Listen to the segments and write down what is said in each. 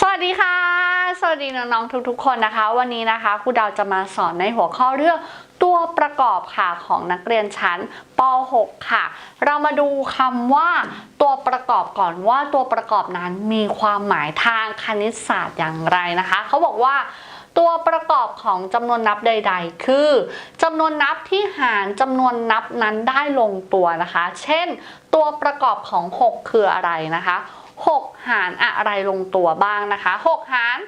สวัสดีค่ะ สวัสดีน้องๆทุกๆ คนนะคะ วันนี้นะคะครูดาวจะมาสอนในหัวข้อเรื่องตัวประกอบค่ะของนักเรียนชั้นป .6 ค่ะ เรามาดูคำว่าตัวประกอบก่อนว่าตัวประกอบนั้นมีความหมายทางคณิตศาสตร์อย่างไรนะคะ เขาบอกว่าตัวประกอบของจำนวนนับใด ๆ คือจำนวนนับที่หารจำนวนนับนั้นได้ลงตัวนะคะ เช่น ตัวประกอบของ 6 คืออะไรนะคะ 6 หารอะไรลงตัวบ้างนะคะ 6 หาร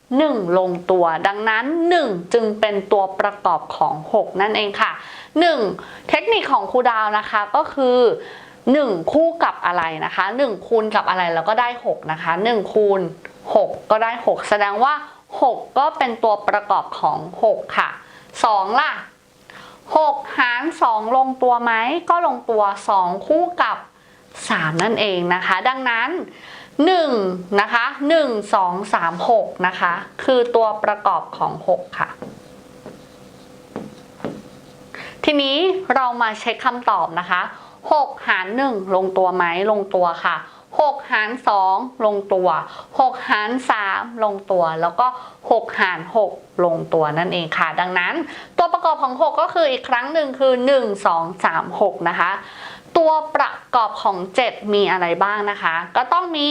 1 ลงตัว ดังนั้น 1 จึงเป็นตัวประกอบของ 6 นั่นเองค่ะ 1. เทคนิคของครูดาวนะคะก็คือ1 คู่กับอะไรนะคะ 1 คูณกับอะไรแล้วก็ได้ 6 นะคะ 1 คูณ 6 ก็ได้ 6 แสดงว่า 6 ก็เป็นตัวประกอบของ 6 ค่ะ 2 ล่ะ 6 หาร 2 ลงตัวไหมก็ลงตัว 2 คู่กับ 3 นั่นเองนะคะ ดังนั้น1นะคะ1 2 3 6นะคะ คือตัวประกอบของ 6 ค่ะ ทีนี้เรามาเช็คคำตอบนะคะ 6 หาร 1 ลงตัวไหมลงตัวค่ะ 6 หาร 2 ลงตัว 6 หาร 3 ลงตัว แล้วก็ 6 หาร 6 ลงตัวนั่นเองค่ะ ดังนั้น ตัวประกอบของ 6 ก็คืออีกครั้งหนึ่งคือ 1 2 3 6 นะคะ ตัวประกอบของ 7 มีอะไรบ้างนะคะ ก็ต้องมี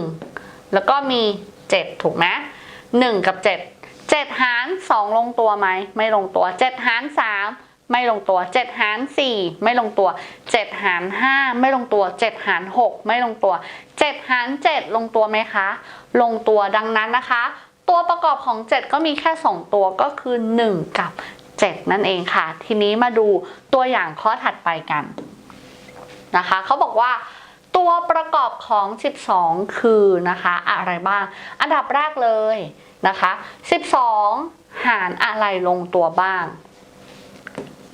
1 แล้วก็มี 7 ถูกไหม1 กับ 7 7 หาร 2 ลงตัวไหม ไม่ลงตัว 7 หาร 3 ไม่ลงตัว 7 หาร 4 ไม่ลงตัว 7 หาร 5 ไม่ลงตัว 7 หาร 6 ไม่ลงตัว 7 หาร 7 ลงตัวไหมคะ ลงตัวดังนั้นนะคะ ตัวประกอบของ 7 ก็มีแค่ 2 ตัวก็คือ 1 กับ 7 นั่นเองค่ะ ทีนี้มาดูตัวอย่างข้อถัดไปกัน นะคะเขาบอกว่าตัวประกอบของ 12 คือนะคะอะไรบ้าง อันดับแรกเลยนะคะ 12 หารอะไรลงตัวบ้าง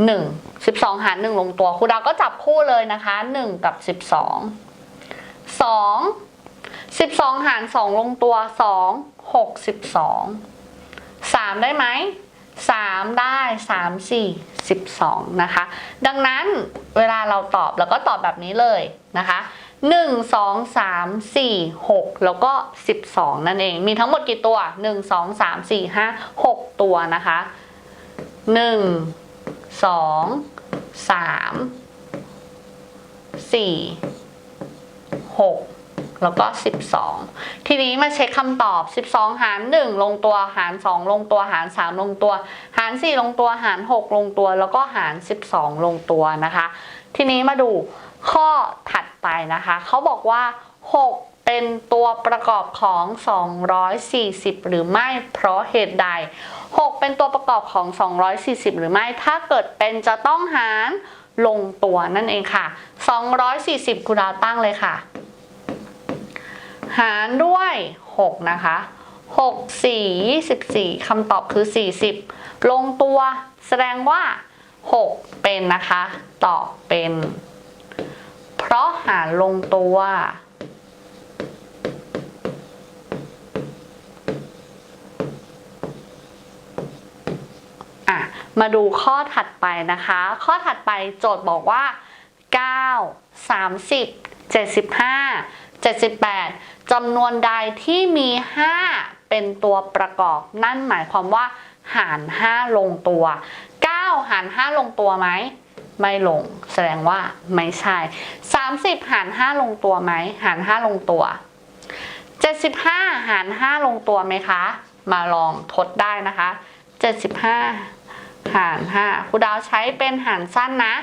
1 12 หาร 1 ลงตัวครูดาวก็จับคู่เลยนะคะ 1 กับ 12 2 12 หาร 2 ลงตัว 2 62 3 ได้ไหม 3 ได้ 3 4 12 นะคะ ดังนั้นเวลาเราตอบเราก็ตอบแบบนี้เลยนะคะ 1 2 3 4 6 แล้วก็ 12 นั่นเอง มีทั้งหมดกี่ตัว 1 2 3 4 5 6 ตัวนะคะ 1 2 3 4 6 แล้วก็ 12 ทีนี้มาเช็คคำตอบ 12 หาร 1 ลงตัวหาร 2 ลงตัวหาร 3 ลงตัว หาร 4 ลงตัวหาร 6 ลงตัว แล้วก็หาร 12 ลงตัวนะคะ ทีนี้มาดูข้อถัดไปนะคะ เขาบอกว่า 6เป็นตัวประกอบของ 240 หรือไม่ เพราะเหตุใด 6 เป็นตัวประกอบของ 240 หรือไม่ ถ้าเกิดเป็นจะต้องหารลงตัวนั่นเองค่ะ 240 คุณดาวตั้งเลยค่ะ หารด้วย 6 นะคะ 6 4 24คำตอบคือ 40 ลงตัวแสดงว่า 6 เป็นนะคะ ตอบเป็น เพราะหารลงตัวอะมาดูข้อถัดไปนะคะ ข้อถัดไปโจทย์บอกว่า 9 30 75 78จำนวนใดที่มี 5 เป็นตัวประกอบ นั่นหมายความว่า หาร 5 ลงตัว 9 หาร 5 ลงตัวไหม ไม่ลง แสดงว่าไม่ใช่ 30 หาร 5 ลงตัวไหม หาร 5 ลงตัว 75 หาร 5 ลงตัวไหมคะ มาลองทดได้นะคะ 75 หาร 5ครูดาวใช้เป็นหารสั้นนะ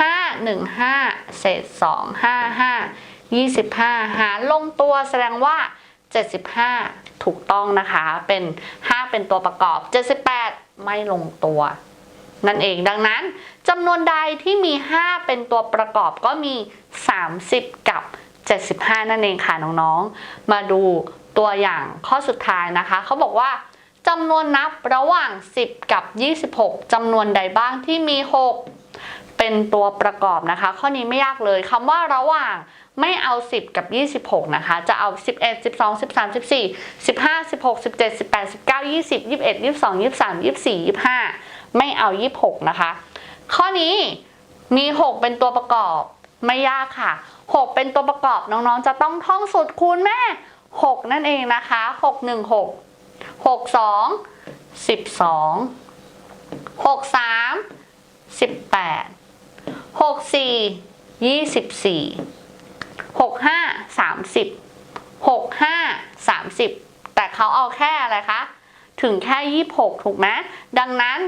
5 1 5 เศษ 2 5 5 25 หารลงตัวแสดงว่า 75 ถูกต้องนะคะ เป็น 5 เป็นตัวประกอบ 78 ไม่ลงตัว นั่นเองดังนั้นจำนวนใดที่มี 5 เป็นตัวประกอบก็มี 30 กับ 75 นั่นเองค่ะน้องๆ มาดูตัวอย่างข้อสุดท้ายนะคะ เขาบอกว่าจำนวนนับระหว่าง 10 กับ 26จำนวนใดบ้างที่มี 6 เป็นตัวประกอบนะคะ ข้อนี้ไม่ยากเลยคำว่าระหว่างไม่เอา 10 กับ 26 นะคะ จะเอา 11 12 13 14 15 16 17 18 19 20 21 22 23 24 25 ไม่เอา 26 นะคะ ข้อนี้มี 6 เป็นตัวประกอบไม่ยากค่ะ 6 เป็นตัวประกอบน้องๆ จะต้องท่องสูตรคูณแม่ 6 นั่นเองนะคะ 6 1 6 6 2 12 6 3 18 6 4 24 6 5 30 6 5 30แต่เขาเอาแค่อะไรคะ ถึงแค่26ถูกไหมดังนั้น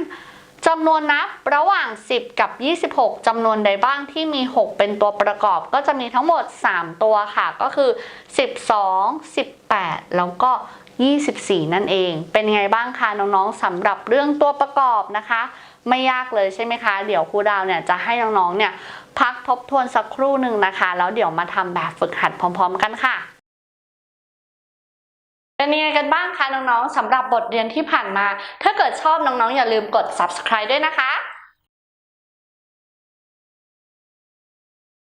จำนวนนับระหว่าง 10 กับ 26จำนวนใดบ้างที่มี 6 เป็นตัวประกอบก็จะมีทั้งหมด 3 ตัวค่ะ ก็คือ 12 18 แล้วก็ 24 นั่นเอง เป็นไงบ้างคะน้องๆสำหรับเรื่องตัวประกอบนะคะ ไม่ยากเลยใช่ไหมคะ เดี๋ยวครูดาวเนี่ยจะให้น้องๆเนี่ยพักทบทวนสักครู่หนึ่งนะคะ แล้วเดี๋ยวมาทำแบบฝึกหัดพร้อม ๆ กันค่ะเป็นยังไงกันบ้างคะน้องๆสำหรับบทเรียนที่ผ่านมา ถ้าเกิดชอบน้องๆอย่าลืมกด subscribe ด้วยนะคะ